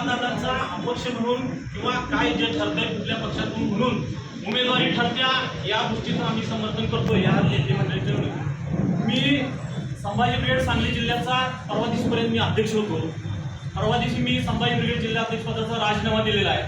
जर अपक्ष म्हणून किंवा काय जे ठरतंय कुठल्या पक्षातून म्हणून उमेदवारी ठरत्या या गोष्टीचं आम्ही समर्थन करतो या नेते मंडळीचं मी संभाजी ब्रिगेड सांगली जिल्ह्याचा परवा दिवशीपर्यंत मी अध्यक्ष होतो. परवा दिवशी मी संभाजी ब्रिगेड जिल्हा अध्यक्षपदाचा राजीनामा दिलेला आहे.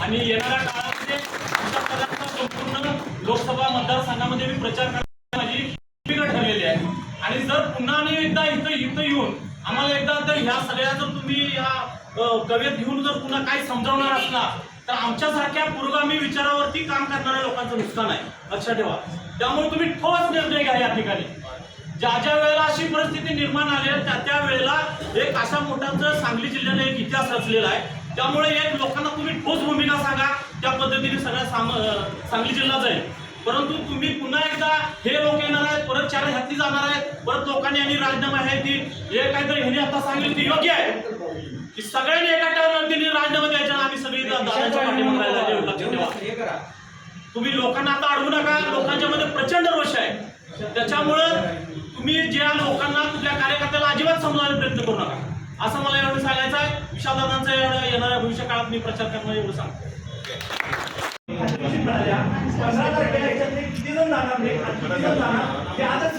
आणि येणाऱ्या काळामध्ये विशालदादांचा संपूर्ण लोकसभा मतदारसंघामध्ये मी प्रचार करण्याची भूमिका ठरलेली आहे. आणि जर पुन्हा एकदा इथं इथं येऊन आम्हाला एकदा तर ह्या सगळ्या जर तुम्ही या कवेत घेऊन जर पुन्हा काही समजावणार असला तर आमच्यासारख्या पुरोगामी विचारावरती काम करणाऱ्या लोकांचं नुकसान आहे. लक्षात ठेवा. त्यामुळे तुम्ही ठोस निर्णय घ्या या ठिकाणी. ज्या ज्या वेळेला अशी परिस्थिती निर्माण आली आहे त्या त्या वेळेला एक अशा मोठा सांगली जिल्ह्याने एक इतिहास रचलेला आहे. त्यामुळे एक लोकांना तुम्ही ठोस भूमिका सांगा. त्या पद्धतीने सगळ्या साम- सांगली जिल्हा जाईल. परंतु तुम्ही पुन्हा एकदा हे लोक चार हाती जाणार आहेत परत लोकांनी आणि राजीनामा आहे ती हे काहीतरी ह्यांनी आता सांगितलं ते योग्य आहे. की सगळ्यांनी एका टाइमवरती राजीनामा द्यायचा आणि आम्ही सगळी दा- दादांच्या पाठीमागे राहायला एवढं लक्षात ठेवा. तुम्ही लोकांना आता अडवू नका. लोकांच्या मध्ये प्रचंड रोष आहे. त्याच्यामुळं तुम्ही ज्या लोकांना कुठल्या कार्यकर्त्याला अजिबात समजायला प्रयत्न करू नका. असं मला एवढं सांगायचं आहे. विशालदादांचा एवढं येणाऱ्या भविष्य काळात मी प्रचार करणार एवढं सांगतो. पंधरा तारखेला याच्यातले किती जण जाणार नाही किती जण जाणार? हे आजच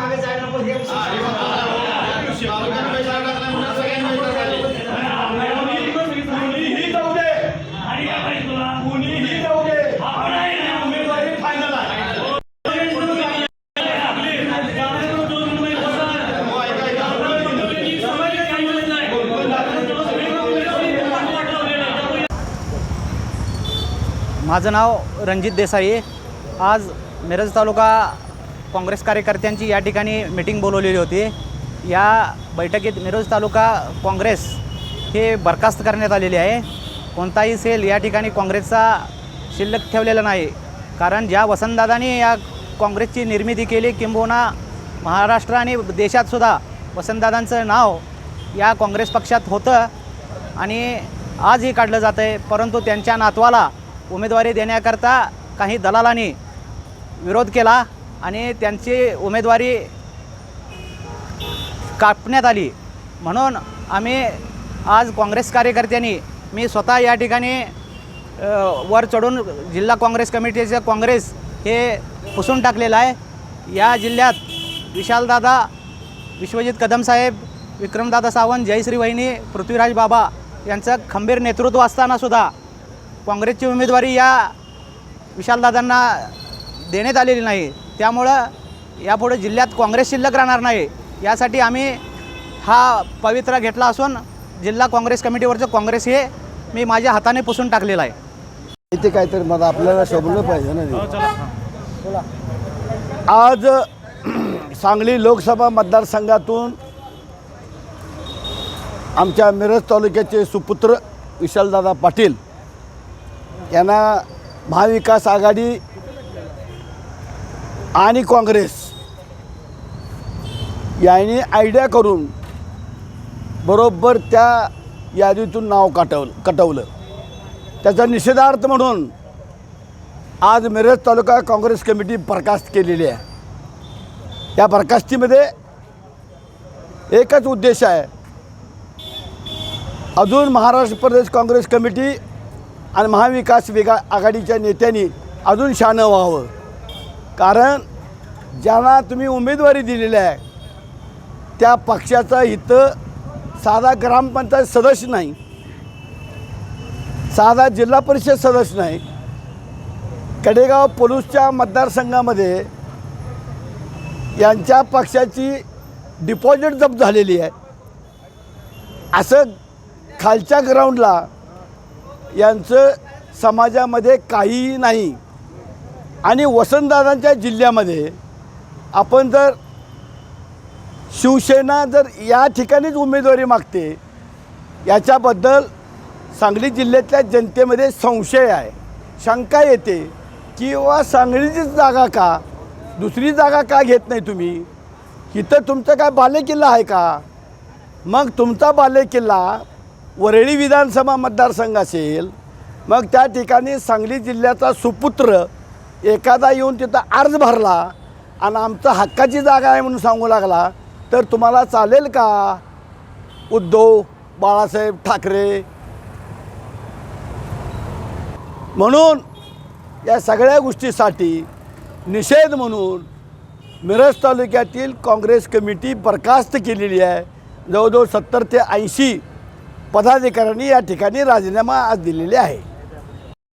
आहे हो, ऐका, ऐका. माझं नाव रणजित देसाई आज मिरज तालुका काँग्रेस कार्यकर्त्यांची या ठिकाणी मिटिंग बोलवलेली होती. या बैठकीत मिरज तालुका काँग्रेस हे बरखास्त करण्यात आलेले आहे. कोणताही सेल या ठिकाणी काँग्रेसचा शिल्लक ठेवलेला नाही. कारण ज्या वसंतदादांनी या काँग्रेसची निर्मिती केली किंबहुना महाराष्ट्र आणि देशातसुद्धा वसंतदादांचं नाव या काँग्रेस पक्षात होतं आणि आजही काढलं जातं आहे परंतु त्यांच्या नातवाला उमेदवारी देण्याकरता काही दलालांनी विरोध केला. आणि त्यांची उमेदवारी कापण्यात आली. म्हणून आम्ही आज काँग्रेस कार्यकर्त्यांनी मी स्वतः या ठिकाणी वर चढून जिल्हा काँग्रेस कमिटीचं काँग्रेस हे पुसून टाकलेलं आहे. या जिल्ह्यात विशालदादा विश्वजित कदम साहेब विक्रमदादा सावंत जयश्री वहिनी पृथ्वीराज बाबा यांचं खंबीर नेतृत्व असतानासुद्धा काँग्रेसची उमेदवारी या विशालदादांना देण्यात आलेली नाही. त्यामुळं यापुढे जिल्ह्यात काँग्रेस शिल्लक राहणार नाही. यासाठी आम्ही हा पवित्रा घेतला असून जिल्हा काँग्रेस कमिटीवरचं काँग्रेस हे मी माझ्या हाताने पुसून टाकलेलं आहे. इथे काहीतरी मला आपल्याला शोभलं पाहिजे ना आज सांगली लोकसभा मतदारसंघातून आमच्या मिरज तालुक्याचे सुपुत्र विशालदादा पाटील यांना महाविकास आघाडी आणि काँग्रेस यांनी आयडिया करून बरोबर त्या यादीतून नाव काटवलं कटवलं. त्याचा निषेधार्थ म्हणून आज मिरज तालुका काँग्रेस कमिटी बरखास्त केलेली आहे. या बरखास्तीमध्ये एकच उद्देश आहे. अजून महाराष्ट्र प्रदेश काँग्रेस कमिटी आणि महाविकास वेगा आघाडीच्या नेत्यांनी अजून शानं व्हावं. कारण ज्यांना तुम्ही उमेदवारी दिलेली आहे त्या पक्षाचा इथं साधा ग्रामपंचायत सदस्य नाही साधा जिल्हा परिषद सदस्य नाही. कडेगाव पोलूसच्या मतदारसंघामध्ये यांच्या पक्षाची डिपॉझिट जप्त झालेली आहे. असं खालच्या ग्राउंडला यांचं समाजामध्ये काहीही नाही. आणि वसंतदादांच्या जिल्ह्यामध्ये आपण जर शिवसेना जर या ठिकाणीच उमेदवारी मागते याच्याबद्दल सांगली जिल्ह्यातल्या जनतेमध्ये संशय आहे. शंका येते किंवा सांगलीचीच जागा का? दुसरी जागा का घेत नाही तुम्ही? इथं तुमचं काय बालेकिल्ला आहे का? मग तुमचा बालेकिल्ला वरळी विधानसभा मतदारसंघ असेल मग त्या ठिकाणी सांगली जिल्ह्याचा सुपुत्र एखादा येऊन तिथं अर्ज भरला आणि आमचा हक्काची जागा आहे म्हणून सांगू लागला तर तुम्हाला चालेल का? उद्धव बाळासाहेब ठाकरे. म्हणून या सगळ्या गोष्टीसाठी निषेध म्हणून मिरज तालुक्यातील काँग्रेस कमिटी बरखास्त केलेली आहे. जवळजवळ सत्तर ते ऐंशी पदाधिकाऱ्यांनी या ठिकाणी राजीनामा आज दिलेले आहे.